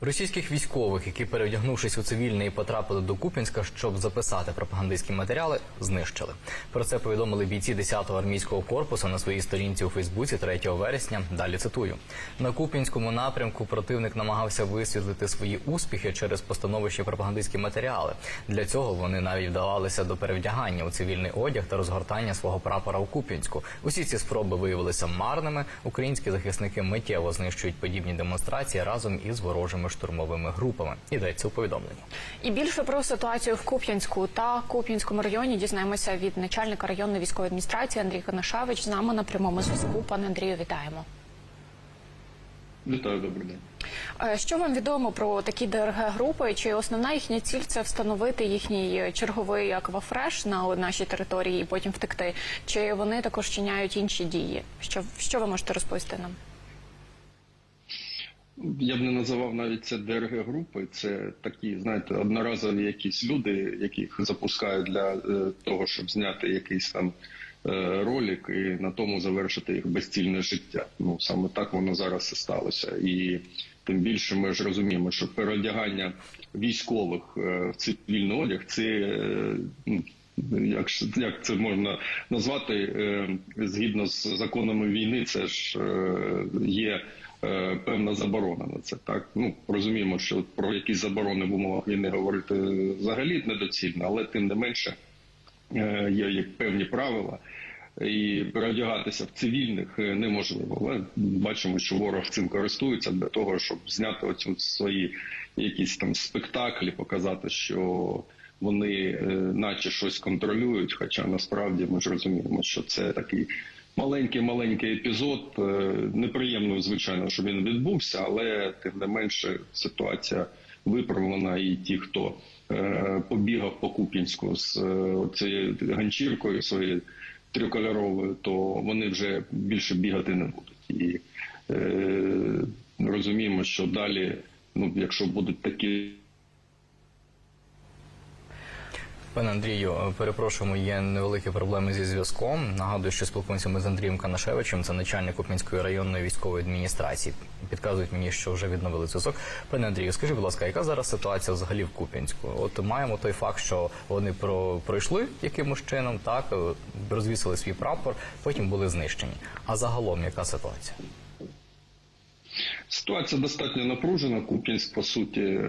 Російських військових, які переодягнувшись у цивільне і потрапили до Куп'янська, щоб записати пропагандистські матеріали, знищили. Про це повідомили бійці 10-го армійського корпусу на своїй сторінці у Фейсбуці 3 вересня. Далі цитую: на Куп'янському напрямку противник намагався висвітлити свої успіхи через постановище пропагандистські матеріали. Для цього вони навіть вдавалися до перевдягання у цивільний одяг та розгортання свого прапора у Куп'янську. Усі ці спроби виявилися марними. Українські захисники миттєво знищують подібні демонстрації разом із ворожими штурмовими групами. Йдеться у повідомленні. І більше про ситуацію в Куп'янську та Куп'янському районі дізнаємося від начальника районної військової адміністрації Андрій Конашевич. З нами на прямому зв'язку. Пане Андрію, вітаємо. Вітаю, добрий день. Е, Що вам відомо про такі ДРГ групи? Чи основна їхня ціль це встановити їхній черговий аквафреш на нашій території і потім втекти? Чи вони також чиняють інші дії? Що що ви можете розповісти нам? Я б не називав навіть це ДРГ групи. Це такі, знаєте, одноразові якісь люди, яких запускають для е, того, щоб зняти якийсь там е, ролик і на тому завершити їх безцільне життя. Ну саме так воно зараз і сталося. І тим більше ми ж розуміємо, що переодягання військових е, в цивільний одяг це. ну, як, як це можна назвати згідно з законами війни, це ж є е, певна заборона на це. Так ну розуміємо, що про якісь заборони в умовах війни говорити взагалі недоцільно, але тим не менше е, є як певні правила. І переодягатися в цивільних е, неможливо. Але бачимо, що ворог цим користується для того, щоб зняти оці свої якісь там спектаклі, показати, що вони наче щось контролюють. Хоча насправді ми ж розуміємо, що це такий маленький маленький епізод. Е, Неприємно, звичайно, що він відбувся, але тим не менше ситуація виправлена, і ті, хто е, побігав по Купінську з е, цією ганчіркою своєю трикольоровою, то вони вже більше бігати не будуть. І розуміємо, що далі, ну якщо будуть такі Пане Андрію, перепрошуємо, є невеликі проблеми зі зв'язком. Нагадую, що спілкуємося ми з Андрієм Канашевичем, це начальник Куп'янської районної військової адміністрації. Підказують мені, що вже відновили зв'язок. Пане Андрію, скажіть, будь ласка, яка зараз ситуація взагалі в Куп'янську? От маємо той факт, що вони про пройшли якимось чином, так розвісили свій прапор, потім були знищені. А загалом яка ситуація? Ситуація достатньо напружена. Куп'янськ, по суті,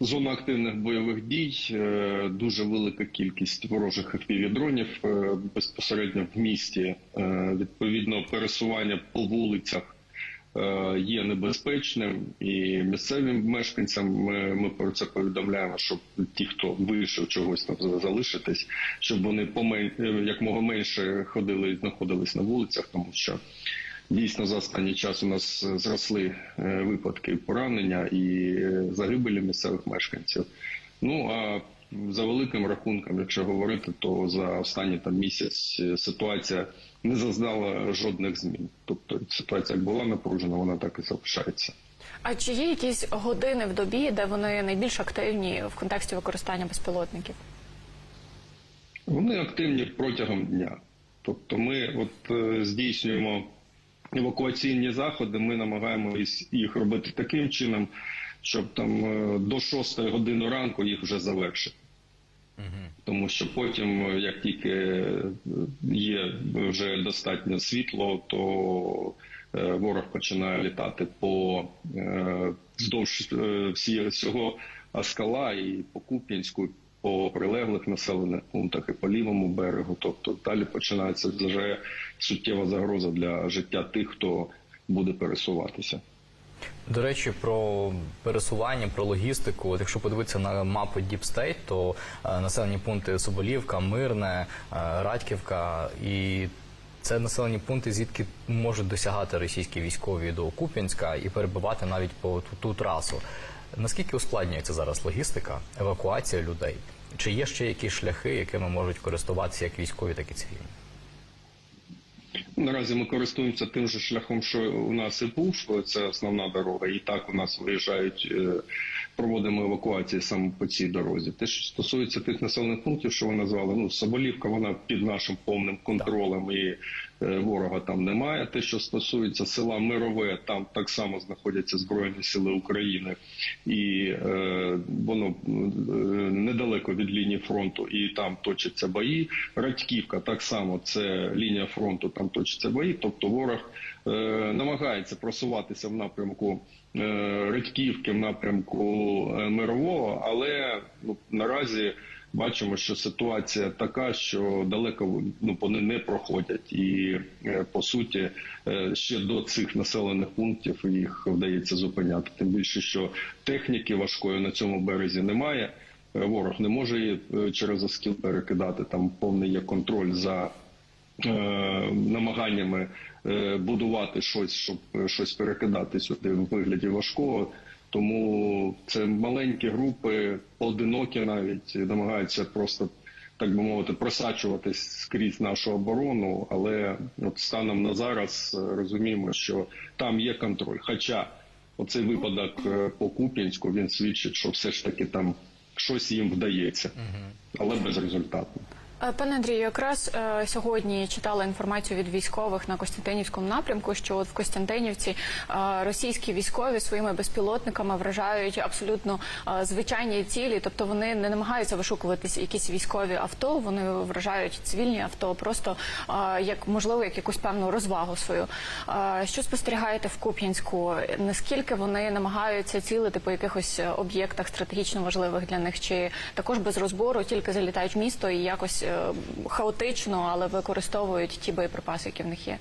зона активних бойових дій, е, дуже велика кількість ворожих FPV-дронів е, безпосередньо в місті. Е, Відповідно, пересування по вулицях є небезпечним, і місцевим мешканцям ми, ми про це повідомляємо, щоб ті, хто вийшов чогось там залишитись, щоб вони помен... якмога менше ходили і знаходились на вулицях, тому що. Дійсно, за останній час у нас зросли е, випадки поранення і е, загибелі місцевих мешканців. Ну а за великим рахунком, якщо говорити, то за останній там місяць е, ситуація не зазнала жодних змін. Тобто ситуація як була напружена, вона так і залишається. А чи є якісь години в добі, де вони найбільш активні в контексті використання безпілотників? Вони активні протягом дня. Тобто, ми от е, здійснюємо евакуаційні заходи. Ми намагаємося їх робити таким чином, щоб там е, до 6 години ранку їх вже завершити. Тому що потім, е, як тільки е, є вже достатньо світло, то ворог починає літати по вздовж всього Аскала і по Куп'янську, по прилеглих населених пунктах і по лівому берегу. Тобто далі починається вже суттєва загроза для життя тих, хто буде пересуватися. До речі, про пересування, про логістику. От якщо подивитися на Deep State, то е, населені пункти Соболівка, Мирне, е, Радьківка і. Це населені пункти, звідки можуть досягати російські військові до Куп'янська і перебувати навіть по ту, ту трасу. Наскільки ускладнюється зараз логістика, евакуація людей? Чи є ще якісь шляхи, якими можуть користуватися як військові, так і цивільні? Наразі ми користуємося тим же шляхом, що у нас і був, це основна дорога. І так у нас виїжджають, е, проводимо евакуації саме по цій дорозі. Те, що стосується тих населених пунктів, що ви назвали, ну Соболівка, вона під нашим повним контролем, і ворога там немає. Те, що стосується села Мирове, там так само знаходяться Збройні Сили України, і е, воно е, недалеко від лінії фронту, і там точаться бої. Радьківка так само це лінія фронту, там точаться бої. Тобто ворог е, намагається просуватися в напрямку е, Радьківки, в напрямку е, Мирового, але ну, наразі бачимо, що ситуація така, що далеко ну, вони не проходять, і е, по суті е, ще до цих населених пунктів їх вдається зупиняти. Тим більше, що техніки важкої на цьому березі немає. Е, Ворог не може її через Оскіл перекидати. Там повний є контроль за е, намаганнями е, будувати щось, щоб щось перекидати сюди в вигляді важкого. Тому це маленькі групи, поодинокі навіть намагаються просто так би мовити просачуватись скрізь нашу оборону. Але от станом на зараз е, розуміємо, що там є контроль. Хоча оцей випадок е, по Куп'янську він свідчить, що все ж таки там щось їм вдається, але безрезультатно. Е, Пане Андрію, якраз е, сьогодні читала інформацію від військових на Костянтинівському напрямку, що от в Костянтинівці е, російські військові своїми безпілотниками вражають абсолютно е, звичайні цілі, тобто вони не намагаються вишукувати якісь військові авто, вони вражають цивільні авто, просто е, як можливо як якусь певну розвагу свою. Е, що спостерігаєте в Куп'янську? Наскільки вони намагаються цілити по якихось е, об'єктах стратегічно важливих для них, чи також без розбору тільки залітають в місто і якось е, хаотично, але використовують ті боєприпаси, які в них є?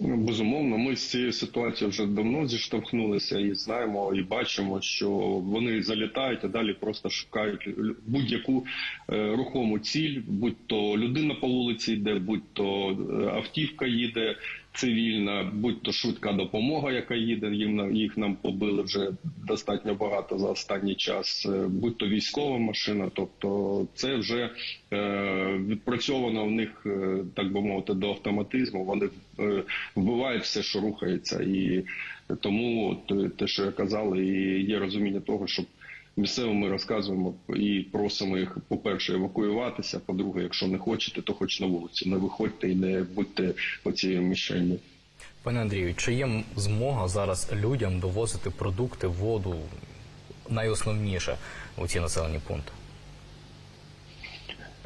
Ну, Безумовно, ми з цією ситуацією вже давно зіштовхнулися і знаємо, і бачимо, що вони залітають, а далі просто шукають будь-яку е, рухому ціль, будь то людина по вулиці йде, будь то е, автівка їде цивільна, будь то швидка допомога, яка їде, їм їх нам побили вже достатньо багато за останній час, е, будь то військова машина, тобто це вже е, відпрацьовано в них, е, так би мовити, до автоматизму. Вони вбивають все, що рухається, і тому те, що я казав, і є розуміння того, щоб місцевим ми розказуємо і просимо їх, по-перше, евакуюватися. По-друге, якщо не хочете, то хоч на вулицю. Не виходьте і не будьте по цій мішені. Пане Андрію, чи є змога зараз людям довозити продукти, воду найосновніше у ці населені пункти?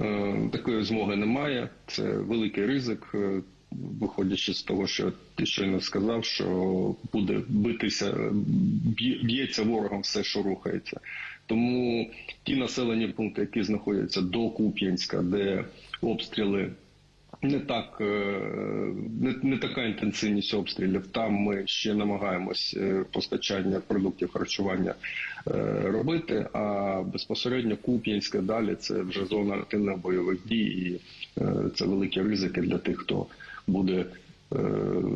Е, Такої змоги немає. Це великий ризик, е, виходячи з того, що ти щойно сказав, що буде битися, б'ється ворогом все, що рухається. Тому ті населені пункти, які знаходяться до Куп'янська, де обстріли не так е, не, не така інтенсивність обстрілів. Там ми ще намагаємось е, постачання продуктів харчування е, робити. А безпосередньо Куп'янське далі це вже зона активних бойових дій, і це великі ризики для тих, хто буде. Е,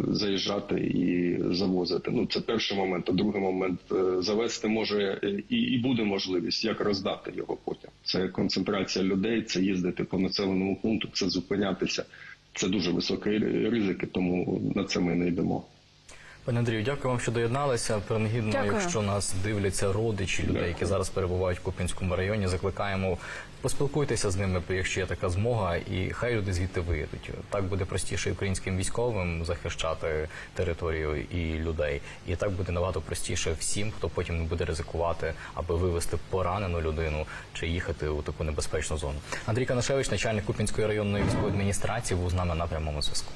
Заїжджати і завозити. Ну це перший момент. А другий момент е, завести може е, і, і буде можливість, як роздати його потім. Це концентрація людей, це їздити по населеному пункту, це зупинятися. Це дуже високі ризики, тому на це ми не йдемо. Пане Андрію, дякую вам, що доєдналися. Принагідно, Дякую. якщо нас дивляться родичі людей, які зараз перебувають в Куп'янському районі, закликаємо поспілкуйтеся з ними, якщо є така змога, і хай люди звідти виїдуть. Так буде простіше українським військовим захищати територію і людей, і так буде набагато простіше всім, хто потім не буде ризикувати, аби вивезти поранену людину чи їхати у таку небезпечну зону. Андрій Канашевич, начальник Куп'янської районної військової адміністрації, був з нами на прямому зв'язку.